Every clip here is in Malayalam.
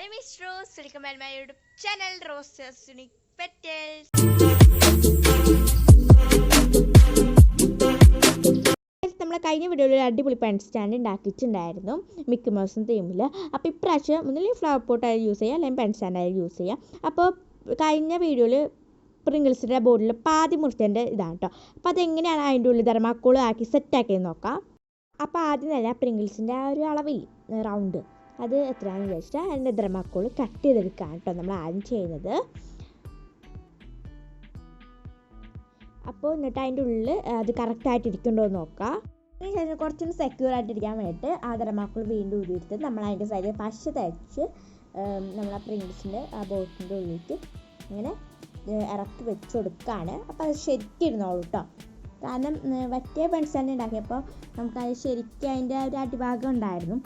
My YouTube channel, Rose's Unique നമ്മൾ കഴിഞ്ഞ വീഡിയോയിൽ ഒരു അടിപൊളി പെൻ സ്റ്റാൻഡ് ഉണ്ടാക്കിയിട്ടുണ്ടായിരുന്നു മിക്ക മൗസും തീമിൽ അപ്പോൾ ഇപ്രാവശ്യം ഒന്നുകിൽ ഫ്ലവർ പോട്ടായാലും യൂസ് ചെയ്യാം അല്ലെങ്കിൽ പെൻ സ്റ്റാൻഡായാലും യൂസ് ചെയ്യാം. അപ്പോൾ കഴിഞ്ഞ വീഡിയോയിൽ പ്രിങ്കിൾസിന്റെ ബോർഡിൽ പാതി മുറിച്ചതിന്റെ ഇതാണ് കേട്ടോ അപ്പോൾ അതെങ്ങനെയാണ് അതിന്റെ ഉള്ളിൽ തെർമാക്കോൾ ആക്കി സെറ്റാക്കിയെന്ന് നോക്കാം. അപ്പോൾ ആദ്യം തന്നെ പ്രിങ്കിൾസിന്റെ ആ ഒരു അളവിൽ റൗണ്ട് അത് എത്രയാണെന്ന് വെച്ചാൽ അതിന്റെ മക്കോൾ കട്ട് ചെയ്തെടുക്കുകയാണ് കേട്ടോ നമ്മൾ ആദ്യം ചെയ്യുന്നത്. അപ്പോൾ എന്നിട്ട് അതിന്റെ ഉള്ളിൽ അത് കറക്റ്റായിട്ട് ഇരിക്കുന്നുണ്ടോ എന്ന് നോക്കാം. അതിനുശേഷം കുറച്ചൊന്ന് സെക്യൂർ ആയിട്ടിരിക്കാൻ വേണ്ടിയിട്ട് ആ ദരമാക്കൾ വീണ്ടും ഊരിയെടുത്ത് നമ്മൾ അതിന്റെ സൈഡിൽ പശ തയ്ച്ച് നമ്മൾ ആ പ്രിൻസിന്റെ ആ ബോട്ടിന്റെ ഉള്ളിലേക്ക് ഇങ്ങനെ ഇറക്കി വെച്ച് കൊടുക്കുകയാണ് അപ്പോൾ അത് ശരിക്കും ഇരുന്നോളൂ കേട്ടോ കാരണം മറ്റേ പെൺസാൻഡ് ഉണ്ടാക്കിയപ്പോൾ നമുക്കത് ശരിക്കും അതിന്റെ ഒരു അടിഭാഗം ഉണ്ടായിരുന്നു.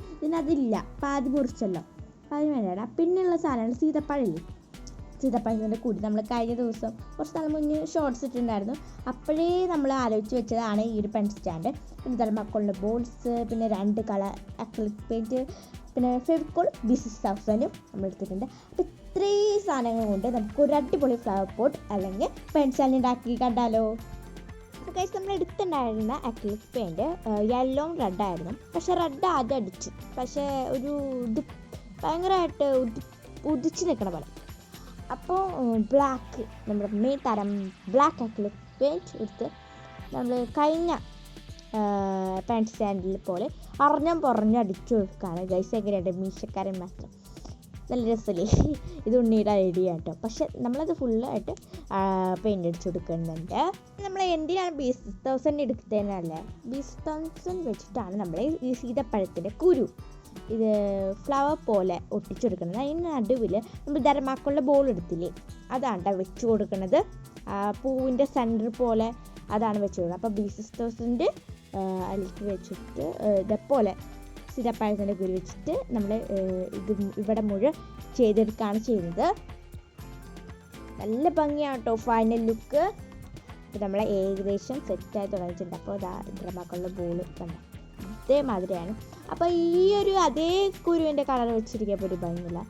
അതില്ല. പാതി മുറിച്ചല്ലോ. പാതി വേണ്ടിയാണ് പിന്നെയുള്ള സാധനമാണ് സീതപ്പഴമില്ലേ സീതപ്പഴത്തിന്റെ കൂടി നമ്മൾ കഴിഞ്ഞ ദിവസം കുറച്ച് നാൾ മുന്നേ ഷോർട്സ് ഇട്ടിട്ടുണ്ടായിരുന്നു. അപ്പോഴേ നമ്മൾ ആലോചിച്ച് വെച്ചതാണ് ഈ ഒരു പെൻ സ്റ്റാൻഡ് പിന്നെ തലമക്കളുടെ ബോൾസ് പിന്നെ രണ്ട് കളർ അക്ലിക് പെയിന്റ് പിന്നെ ഫെവിക്കോൾ ബിസിസ് തൗസൻഡും നമ്മൾ എടുത്തിട്ടുണ്ട്. അപ്പോൾ ഇത്രയും സാധനങ്ങൾ കൊണ്ട് നമുക്ക് ഒരു അടിപൊളി ഫ്ലവർ പോട്ട് അല്ലെങ്കിൽ പെൻ സ്റ്റാൻഡ് ഉണ്ടാക്കി കണ്ടാലോ? ഗൈസ് നമ്മൾ എടുത്തിട്ടുണ്ടായിരുന്ന അക്രിലിക് പെയിന്റ് യെല്ലോ റെഡായിരുന്നു പക്ഷെ റെഡ് ആദ്യം അടിച്ചു. പക്ഷേ ഒരു ഇത് ഭയങ്കരമായിട്ട് ഉദി ഉദിച്ച് നിൽക്കണ പോലെ. അപ്പോൾ ബ്ലാക്ക് നമ്മുടെ മെയിൻ തരം ബ്ലാക്ക് അക്രിലിക് പെയിന്റ് എടുത്ത് നമ്മൾ കഴിഞ്ഞ പാന്റ് സ്റ്റാൻഡിൽ പോലെ അറിഞ്ഞം പുറഞ്ഞ് അടിച്ചു കൊടുക്കുകയാണ് ഗൈസ് എങ്ങനെയുണ്ട്? മീശക്കാരൻ മാത്രം. നല്ല രസമല്ലേ ഇത് ഉണ്ണിയുടെ ഐഡിയ കേട്ടോ പക്ഷെ നമ്മളത് ഫുള്ളായിട്ട് പെയിന്റ് അടിച്ചു കൊടുക്കുന്നുണ്ട്. നമ്മൾ എന്തിനാണ് ബി സിക്സ് തൗസൻഡ് എടുക്കുന്നതല്ലേ ബി സിക്സ് തൗസൻഡ് വെച്ചിട്ടാണ് നമ്മൾ ഈ സീതപ്പഴത്തിന്റെ കുരു ഇത് ഫ്ലവർ പോലെ ഒട്ടിച്ചു കൊടുക്കുന്നത്. അതിന് നടുവിൽ നമ്മൾ ധർമാക്കളുടെ ബോൾ എടുത്തില്ലേ? അതാണ് വെച്ച് കൊടുക്കുന്നത്. പൂവിന്റെ സെന്റർ പോലെ അതാണ് വെച്ച് കൊടുക്കുന്നത്. അപ്പോൾ ബി സിക്സ് തൗസൻഡ് അതിലേക്ക് വെച്ചിട്ട് ഏഹ് ഇതേപോലെ സിരപ്പഴത്തിന്റെ കുരു വെച്ചിട്ട് നമ്മൾ ഇത് ഇവിടെ മുഴുവൻ ചെയ്തെടുക്കുകയാണ് ചെയ്യുന്നത്. നല്ല ഭംഗിയാണ് കേട്ടോ ഫൈനൽ ലുക്ക് ഇത് നമ്മൾ ഏകദേശം സെറ്റായി തുടങ്ങിയിട്ടുണ്ട്. അപ്പോൾ ഇതാ ഡ്രമാക്കളുടെ ബോൾ കണ്ട? ഇതേമാതിരിയാണ്. അപ്പോൾ ഈ ഒരു അതേ കുരുവിന്റെ കളർ വെച്ചിരിക്കാൻ ഒരു ഭംഗിയില്ല.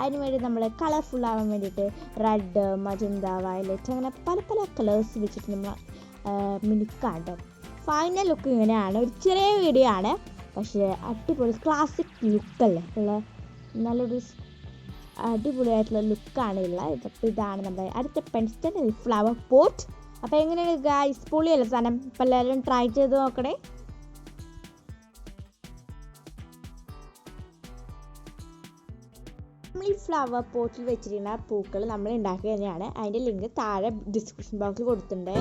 അതിന് വേണ്ടി നമ്മൾ കളർഫുൾ ആവാൻ വേണ്ടിയിട്ട് റെഡ് മജന്ത വയലറ്റ് അങ്ങനെ പല പല കളേഴ്സ് വെച്ചിട്ട് നമ്മൾ മിനുക്കാണ്ട് ഫൈനൽ ലുക്ക് ഇങ്ങനെയാണ്. ഒരു ചെറിയ വീഡിയോ ആണ്. പക്ഷേ അടിപൊളി ക്ലാസിക് ലുക്കല്ലേ ഉള്ള നല്ലൊരു അടിപൊളിയായിട്ടുള്ള ലുക്കാണ് ഉള്ളത് അപ്പോൾ ഇതാണ് നമ്മുടെ അടുത്ത പെൻസ്റ്റൻ ഫ്ലവർ പോട്ട് അപ്പോൾ എങ്ങനെയാണ് ഗായ്സ് പൊളിയല്ല സാധനം? അപ്പോൾ എല്ലാവരും ട്രൈ ചെയ്ത് നോക്കണേ. ഈ ഫ്ലവർ പോട്ടിൽ വെച്ചിരിക്കുന്ന പൂക്കൾ നമ്മൾ ഉണ്ടാക്കുക തന്നെയാണ് അതിന്റെ ലിങ്ക് താഴെ ഡിസ്ക്രിപ്ഷൻ ബോക്സിൽ കൊടുത്തിട്ടുണ്ട്.